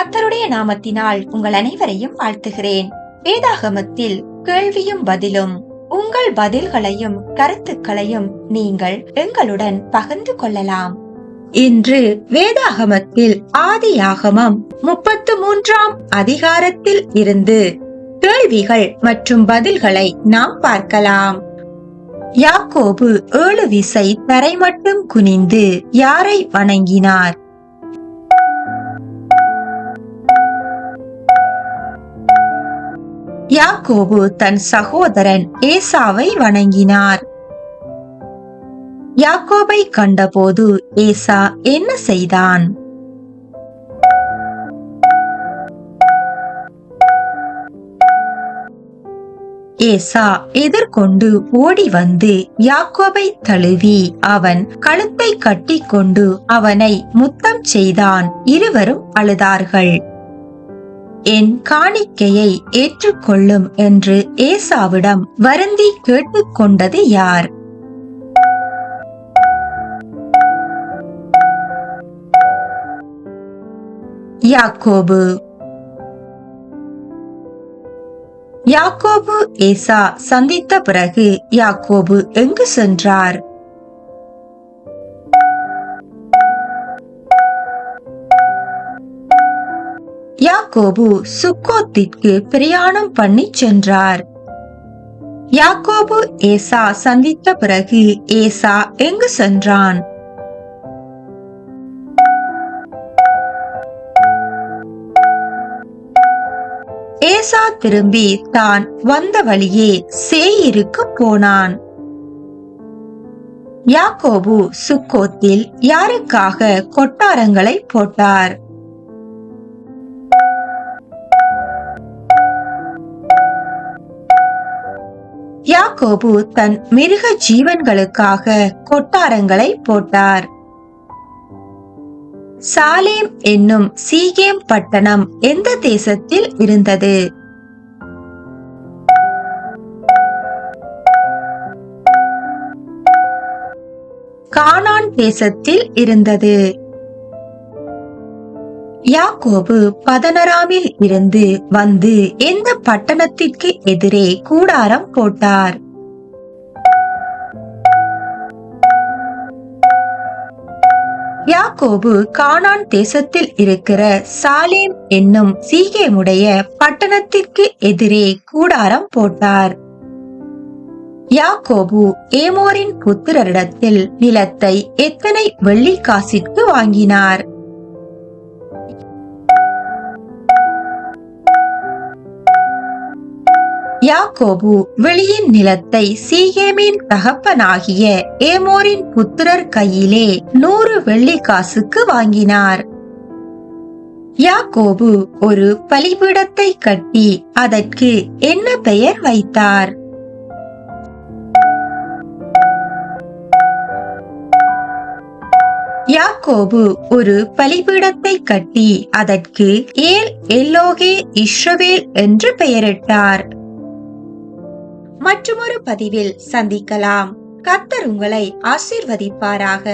கத்தருடைய நாமத்தினால் உங்கள் அனைவரையும் வாழ்த்துகிறேன். வேதாகமத்தில் கேள்வியும் பதிலும் உங்கள் பதில்களையும் கருத்துக்களையும் நீங்கள் எங்களுடன் பகிர்ந்து கொள்ளலாம். இன்று வேதாகமத்தில் ஆதியாகமம் முப்பத்து மூன்றாம் அதிகாரத்தில் இருந்து கேள்விகள் மற்றும் பதில்களை நாம் பார்க்கலாம். யாக்கோபு ஏழு விசை தரை மட்டும் குனிந்து யாரை வணங்கினார்? யாக்கோபு தன் சகோதரன் ஏசாவை வணங்கினார். யாக்கோபை கண்டபோது ஏசா என்ன செய்தான்? ஏசா எதிர்கொண்டு ஓடி வந்து யாக்கோபை தழுவி அவன் கழுத்தை கட்டிக்கொண்டு அவனை முத்தம் செய்தான். இருவரும் அழுதார்கள். என் காணிக்கையை ஏற்றுக்கொள்ளும் என்று ஏசாவிடம் வருந்தி கேட்டுக்கொண்டது யார்? யாக்கோபு. யாக்கோபு ஏசா சந்தித்த பிறகு யாக்கோபு எங்கு சென்றார்? யாக்கோபு சுக்கோத்திற்கு பிரயாணம் பண்ணி சென்றார். யாக்கோபு ஏசா சந்தித்த பிறகு ஏசா எங்கு சென்றான்? ஏசா திரும்பி தான் வந்த வழியே சேயிருக்கு போனான். யாக்கோபு சுக்கோத்தில் யாருக்காக கொட்டாரங்களை போட்டார்? யாக்கோபு தன் மிருக ஜீவன்களுக்காக கொட்டாரங்களை போட்டார். சாலேம் என்னும் சீகேம் பட்டணம் எந்த தேசத்தில் இருந்தது? கானான் தேசத்தில் இருந்தது. யாக்கோபு பதனராமில் இருந்து வந்து எந்த பட்டணத்திற்கு எதிரே கூடாரம் போட்டார்? யாக்கோபு கானான் தேசத்தில் இருக்கிற சாலேம் என்னும் சீகேமுடைய பட்டணத்திற்கு எதிரே கூடாரம் போட்டார். யாக்கோபு ஏமோரின் புத்திரரிடத்தில் நிலத்தை எத்தனை வெள்ளி காசிற்கு வாங்கினார்? யாக்கோபு வெளியின் நிலத்தை சீகேமின் தகப்பனாகிய ஏமோரின் புத்திரர் கையிலே நூறு வெள்ளி காசுக்கு வாங்கினார். யாக்கோபு ஒரு பலிபீடத்தை கட்டி அதற்கு என்ன பெயர் வைத்தார்? யாக்கோபு ஒரு பலிபீடத்தை கட்டி அதற்கு ஏல் எல்லோகே இஸ்ரவேல் என்று பெயரிட்டார். மற்றொரு பதிவில் சந்திக்கலாம். கத்தர் உங்களை ஆசீர்வதிப்பாராக.